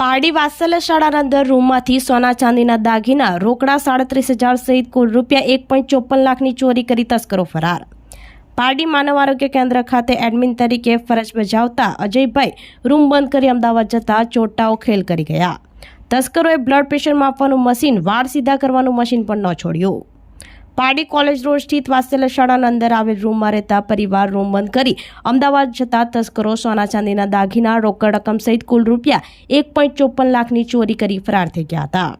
પારડી વાત્સલ્ય શાળાના અંદર રૂમમાંથી સોના ચાંદીના દાગીના, રોકડા સાડત્રીસ હજાર સહિત કુલ રૂપિયા એક પોઈન્ટ ચોપન લાખની ચોરી કરી તસ્કરો ફરાર. પારડી માનવ આરોગ્ય કેન્દ્ર ખાતે એડમિન તરીકે ફરજ બજાવતા અજયભાઈ રૂમ બંધ કરી અમદાવાદ જતા ચોટાઓ ખેલ કરી ગયા. તસ્કરોએ બ્લડ પ્રેશર માપવાનું મશીન, વાળ સીધા કરવાનું મશીન પણ ન છોડ્યું. પારડી કોલેજ રોડ સ્થિત વાત્સલ્ય શાળાના અંદર આવેલ રૂમમાં રહેતા પરિવાર રૂમ બંધ કરી અમદાવાદ જતા તસ્કરો સોના ચાંદીના દાગીના રોકડ રકમ સહિત કુલ રૂપિયા એક પોઈન્ટ ચોપન લાખની ચોરી કરી ફરાર થઈ ગયા હતા.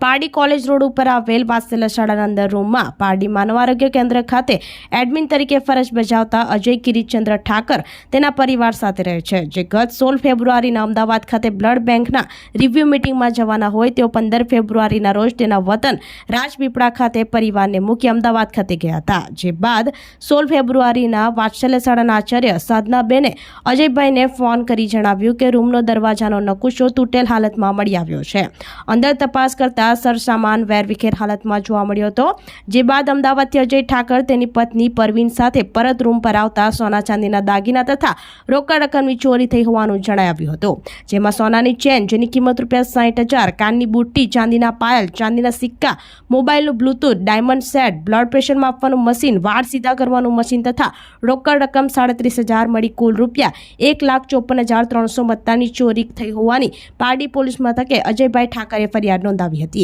પારડી કોલેજ રોડ ઉપર આવેલ વાત્સલ્ય શાળાના અંદર રૂમમાં પારડી માનવ આરોગ્ય કેન્દ્ર ખાતે એડમિન તરીકે ફરજ બજાવતા અજય કિરીટચંદ્ર ઠાકર તેના પરિવાર સાથે રહે છે. જે ગત સોળ ફેબ્રુઆરીના અમદાવાદ ખાતે બ્લડ બેંકના રિવ્યુ મિટિંગમાં જવાના હોય તેઓ પંદર ફેબ્રુઆરીના રોજ તેના વતન રાજપીપળા ખાતે પરિવારને મૂકી અમદાવાદ ખાતે ગયા હતા. જે બાદ સોળ ફેબ્રુઆરીના વાત્સલ્ય શાળાના આચાર્ય સાધનાબેને અજયભાઈને ફોન કરી જણાવ્યું કે રૂમનો દરવાજાનો નકુશો તૂટેલ હાલતમાં મળી આવ્યો છે. અંદર તપાસ કરતા સરસામાન વેરવિખેર હાલતમાં જોવા મળ્યો હતો. જે બાદ અમદાવાદથી અજય ઠાકર તેની પત્ની પરવીન સાથે પરત રૂમ પર આવતા સોના ચાંદીના દાગીના તથા રોકડ રકમની ચોરી થઈ હોવાનું જણાવ્યું હતું. જેમાં સોનાની ચેન, જેની કિંમત રૂપિયા સાઠ હજાર, કાનની બુટ્ટી, ચાંદીના પાયલ, ચાંદીના સિક્કા, મોબાઈલનું Bluetooth, diamond set, blood pressure માપવાનું મશીન, વાળ સીધા કરવાનું મશીન તથા રોકડ રકમ સાડત્રીસ હજાર મળી કુલ રૂપિયા એક લાખ ચોપન હજાર ત્રણસો મત્તાની ચોરી થઈ હોવાની પારડી પોલીસ મથકે અજયભાઈ ઠાકરે ફરિયાદ નોંધાવી હતી.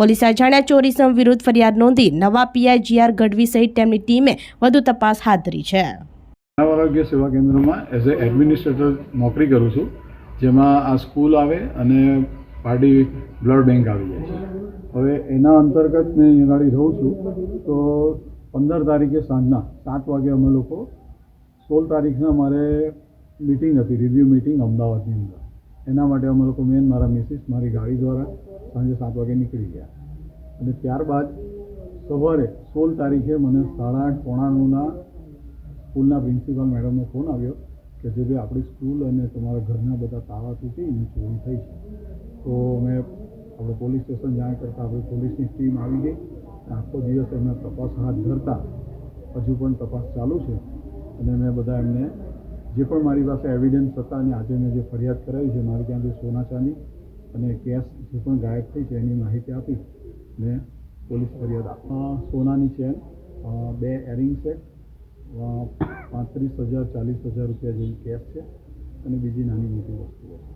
પોલીસે અજાણ્યા ચોરી સમ વિરુદ્ધ ફરિયાદ નોંધી નવા પીઆઈ જીઆર ગઢવી સહિત તેમની ટીમે વધુ તપાસ હાથ ધરી છે. માનવ આરોગ્ય સેવા કેન્દ્રમાં એઝ એ એડમિનિસ્ટ્રેટર નોકરી કરું છું, જેમાં આ સ્કૂલ આવે અને પાર્ટી બ્લડ બેંક આવી જાય છે. હવે એના અંતર્ગત મેં અહીં આગળ રહું છું, તો પંદર તારીખે સાંજના સાત વાગે અમે લોકો સોળ તારીખના મારે મિટિંગ હતી રિવ્યૂ મિટિંગ અમદાવાદની અંદર. એના માટે અમે લોકો મેન મારા મિસિસ મારી ગાડી દ્વારા સાંજે સાત વાગે નીકળી ગયા. અને ત્યારબાદ સવારે સોળ તારીખે મને સાડા આઠ પોણા સ્કૂલના પ્રિન્સિપાલ મેડમનો ફોન આવ્યો કે જે ભાઈ આપણી સ્કૂલ અને તમારા ઘરના બધા તાળા તૂટી એની ચોરી થઈ છે. તો મેં આપણે પોલીસ સ્ટેશન જાણ કરતાં આપણી પોલીસની ટીમ આવી ગઈ આખો દિવસ એમને તપાસ હાથ ધરતા. હજુ પણ તપાસ ચાલુ છે અને મેં બધા એમને જે પણ મારી પાસે એવિડન્સ હતા અને આજે મેં જે ફરિયાદ કરાવી છે મારી જે સોના ચાંદી અને કેશ જે પણ ગાયબ થઈ છે એની માહિતી આપી મેં પોલીસ ફરિયાદ આપી. સોનાની ચેન બે એરિંગ અ, પાંત્રીસ હજાર ચાલીસ હજાર રૂપિયા જેવી કેશ છે અને બીજી નાની મોટી વસ્તુઓ છે.